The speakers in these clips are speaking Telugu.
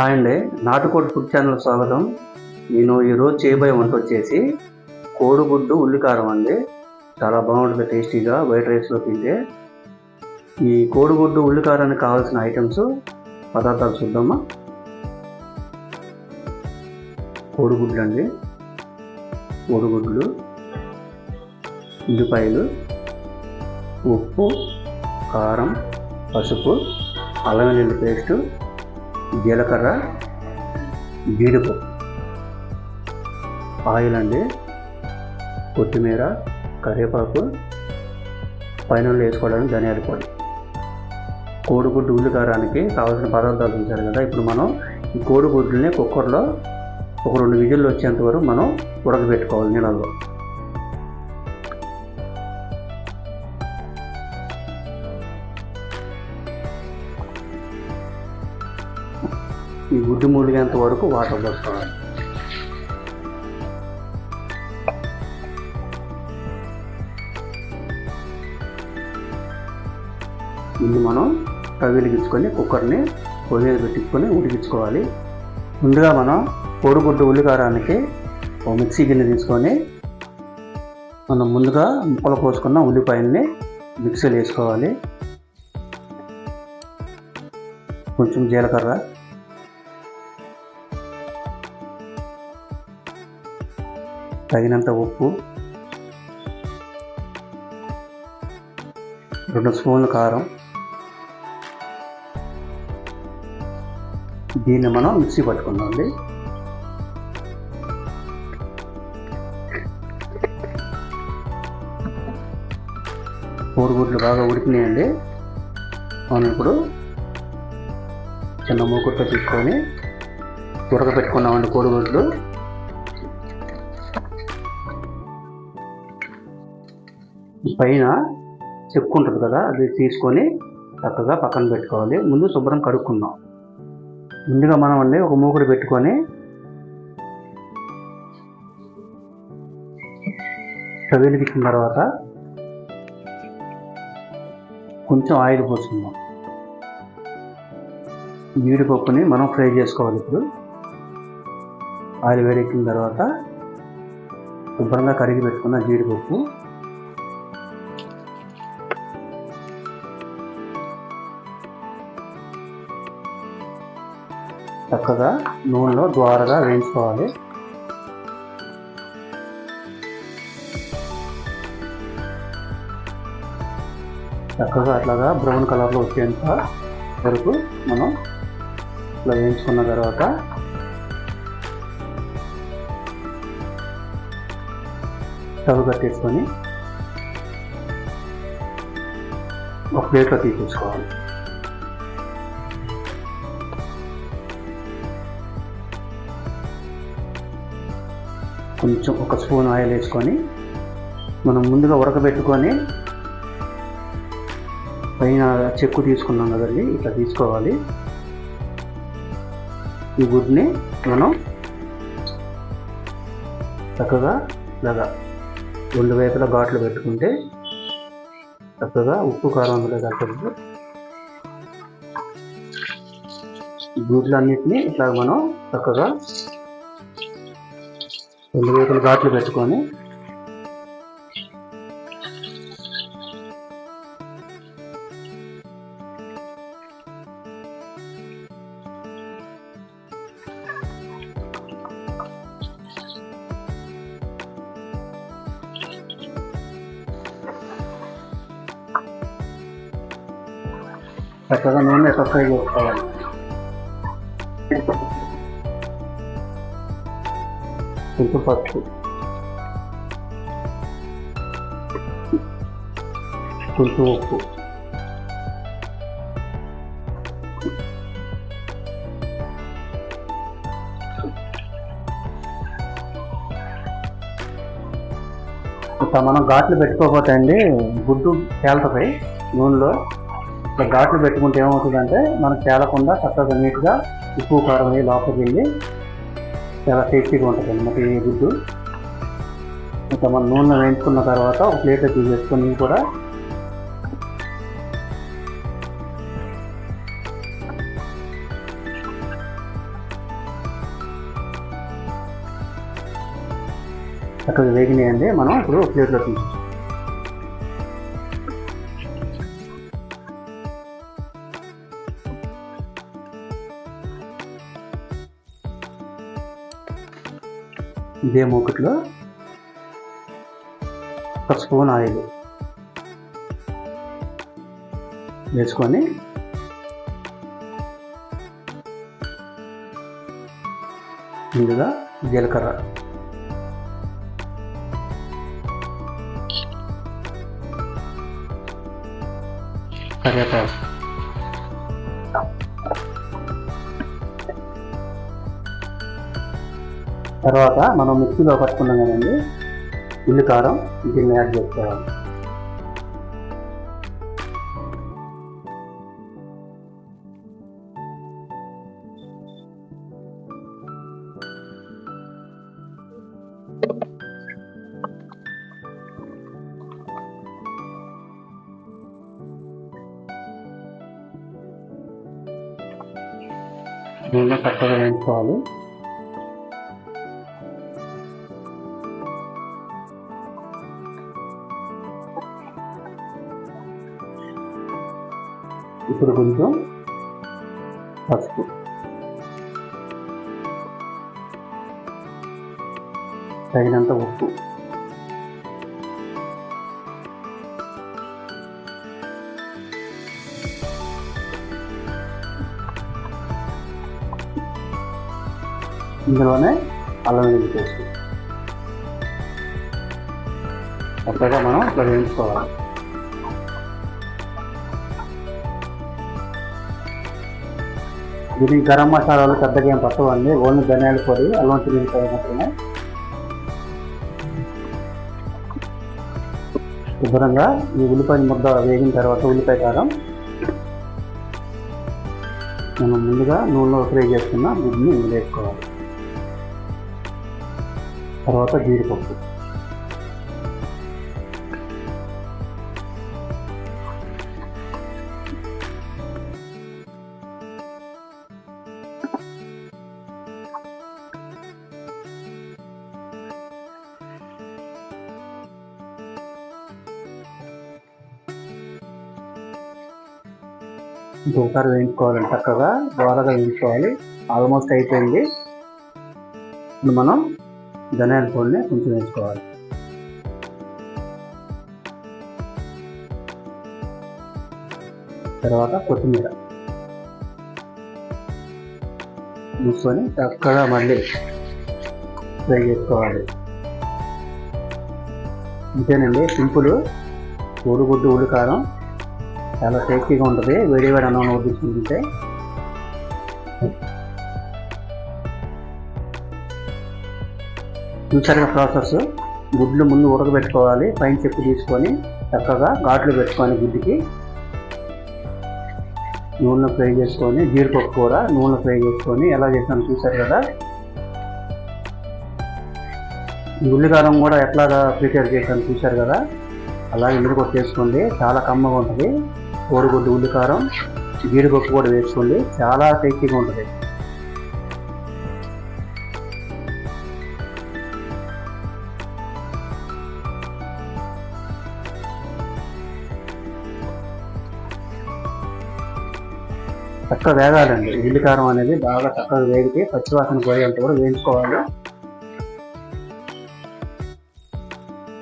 హాయ్ అండి. నాటుకోడి ఫుడ్ ఛానల్ స్వాగతం. నేను ఈరోజు చేయబోయే వంట వచ్చేసి కోడిగుడ్డు ఉల్లికారం అండి. చాలా బాగుంటుంది టేస్టీగా వైట్ రైస్లో తింటే. ఈ కోడిగుడ్డు ఉల్లికారానికి కావాల్సిన ఐటమ్స్ పదార్థాలు చూద్దామా? కోడిగుడ్లు అండి. కోడిగుడ్లు ఉల్లిపాయలు ఉప్పు కారం పసుపు అల్లం వెల్లుల్లి పేస్టు జీలకర్ర జీడిపప్పు. ఆయిల్ అండి కొత్తిమీర కరివేపాకు. పైన వేసుకోవడానికి ధనియాల పొడి. కోడిగుడ్డు ఉల్లికారానికి కావాల్సిన పదార్థాలు ఉంచారు కదా. ఇప్పుడు మనం ఈ కోడిగుడ్లని కుక్కర్లో ఒక రెండు విజిల్లు వచ్చేంత వరకు మనం ఉడకబెట్టుకోవాలి నీళ్ళల్లో ఈ గుడ్డు మూలిగేంత వరకు వాటర్ పోసుకోవాలి. ముందు మనం తగిలిగించుకొని కుక్కర్ని పొయ్యి పెట్టుకొని పెట్టించుకొని ఉడికించుకోవాలి. ముందుగా మనం పొడిగుడ్డు ఉల్లికారానికి ఒక మిక్సీ గిన్నె తీసుకొని మనం ముందుగా ముక్కలు కోసుకున్న ఉల్లిపాయల్ని మిక్సీలో వేసుకోవాలి. కొంచెం జీలకర్ర తగినంత ఉప్పు రెండు స్పూన్లు కారం. దీన్ని మనం మిక్సీ పట్టుకుందామండి. కోడిగుడ్లు బాగా ఉడికినాయండి. మనం ఇప్పుడు చిన్న మూకుట్లో తీసుకొని ఉడకబెట్టుకున్నామండి కోడిగుడ్లు పైన చెక్కు ఉంటుంది కదా అది తీసుకొని చక్కగా పక్కన పెట్టుకోవాలి. ముందు శుభ్రం కడుక్కుందాం. ముందుగా మనం అండి ఒక మూకుడు పెట్టుకొని చదివిలికిచ్చిన తర్వాత కొంచెం ఆయిల్ పోసుకుందాం. జీడిపప్పుని మనం ఫ్రై చేసుకోవాలి ఇప్పుడు. ఆయిల్ వేడెక్కిన తర్వాత శుభ్రంగా కరిగి పెట్టుకున్న జీడిపప్పు. చక్కగా నూనెలో ద్వారగా వేయించుకోవాలి. చక్కగా అట్లాగా బ్రౌన్ కలర్లో వచ్చేంత వరకు మనం ఇట్లా వేయించుకున్న తర్వాత స్టవ్ కట్టేసుకొని ఒక ప్లేట్లో తీసేసుకోవాలి. కొంచెం ఒక స్పూన్ ఆయిల్ వేసుకొని మనం ముందుగా ఉడకబెట్టుకొని పైన చెక్కు తీసుకున్నాం కదండి ఇట్లా తీసుకోవాలి. ఈ గుడ్ని మనం చక్కగా ఇలాగా రెండు వైపులా ఘాట్లు పెట్టుకుంటే చక్కగా ఉప్పు కారం అందులో కలిపి గుడ్లన్నింటినీ ఇట్లా మనం చక్కగా రెండు వైపులు ఘాట్లు పెట్టుకొని చక్కగా నూనె ఎక్కడ ఫ్రై చేసుకోవాలి కొంచెం పసుపు కొంచెం ఉప్పు. ఇట్లా మనం ఘాట్లు పెట్టుకోకపోతే అండి గుడ్డు తేలుతుంది నూనెలో. ఇట్లా ఘాట్లు పెట్టుకుంటే ఏమవుతుందంటే మనకు తేలకుండా చక్కగా నీట్గా ఉప్పు కారం లోపలికి వెళ్ళి చాలా టేస్టీగా ఉంటుంది అనమాట ఏ గుడ్డు. ఇంకా మన నూనె వేయించుకున్న తర్వాత ఒక ప్లేట్ తీసేసుకొని కూడా అక్కడ వేగినాయండి. మనం ఇప్పుడు ప్లేట్లో తీసుకుంటాం ఇదే మూకట్లో ఒక స్పూన్ ఆయిల్ వేసుకొని ముందుగా జీలకర్ర. కరివేపాకు. తర్వాత మనం మిక్సీలో పట్టుకున్నాం కదండి. ఇల్లు కారం దీన్ని యాడ్ చేసుకోవాలి. నూనె చక్కగా వేయించుకోవాలి. ఇప్పుడు కొంచెం పసుపు తగినంత ఉప్పు. ఇందులోనే అల్లం వెల్లుల్లి పేస్ట్. చక్కగా మనం ఇట్లా వేయించుకోవాలి. ఇది గరం మసాలాలు పెద్దగా ఏం పట్టవండి ఓన్లీ ధనియాల పొడి అల్లం చిల్లిపాయ మాత్రమే. శుభ్రంగా ఈ ఉల్లిపాయ ముద్ద వేగిన తర్వాత ఉల్లిపాయ కారం. మనం ముందుగా నూనెలో ఫ్రై చేసుకున్న గుడ్ని వేసుకోవాలి. తర్వాత జీడిపప్పు. ఇంకొకసారి వేయించుకోవాలి చక్కగా దోరగా వేయించుకోవాలి. ఆల్మోస్ట్ అయిపోయింది. ఇప్పుడు మనం ధనియాల పొడిని కొంచెం వేసుకోవాలి. తర్వాత కొత్తిమీర. మూసుకొని చక్కగా మళ్ళీ ఫ్రై చేసుకోవాలి. అంతేనండి సింపుల్. కోడిగుడ్డు ఉల్లికారం. చాలా టేస్టీగా ఉంటుంది. వేడి వేడి అన్నం వడ్డించుకుంటుంటే చూసారుగా ప్రాసెస్? గుడ్లు ముందు ఉడకబెట్టుకోవాలి పైన చెప్పు తీసుకొని చక్కగా ఘాట్లు పెట్టుకొని గుడ్డుకి. నూనెలో ఫ్రై చేసుకొని జీడిపప్పు కూర నూనెలో ఫ్రై చేసుకొని ఎలా చేసాను చూసారు కదా? ఉల్లిగారం ఉల్లికారం కూడా ఎట్లాగా ప్రిపేర్ చేశాను చూశారు కదా? అలాగే మీరు కూడా చేసుకోండి. చాలా కమ్మగా ఉంటుంది. కోడిగుడ్డు ఉల్లికారం జీడిపప్పు కూడా వేసుకోండి. చాలా టేస్టీగా ఉంటుంది. చక్కగా వేగాలండి. ఉల్లికారం అనేది బాగా చక్కగా వేగితే పచ్చివాసన పోయేంత కూడా వేయించుకోవాలి.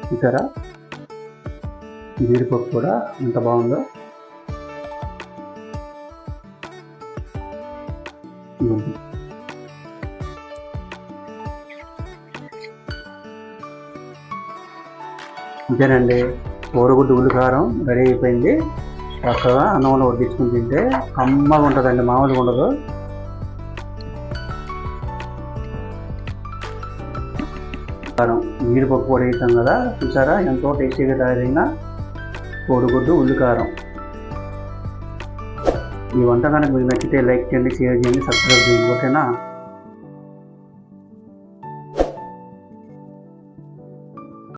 చూసారా? జీడిపప్పు కూడా ఎంత బాగుందో. ఇదిగోండి. అంతేనండి కూరగుడ్డు ఉల్లికారం రెడీ అయిపోయింది. చక్కగా అన్నంలో వడ్డించుకుని తింటే కమ్మగా ఉంటుందండి మామూలుగా ఉండదు. కారం జీడిపప్పు పొడి వేసాం కదా చూసారా? ఎంతో టేస్టీగా తయారైన కోడిగుడ్డు ఉల్లికారం. ఈ వంట కనుక మీకు నచ్చితే లైక్ చేయండి షేర్ చేయండి సబ్స్క్రైబ్ చేయండి. ఓకేనా?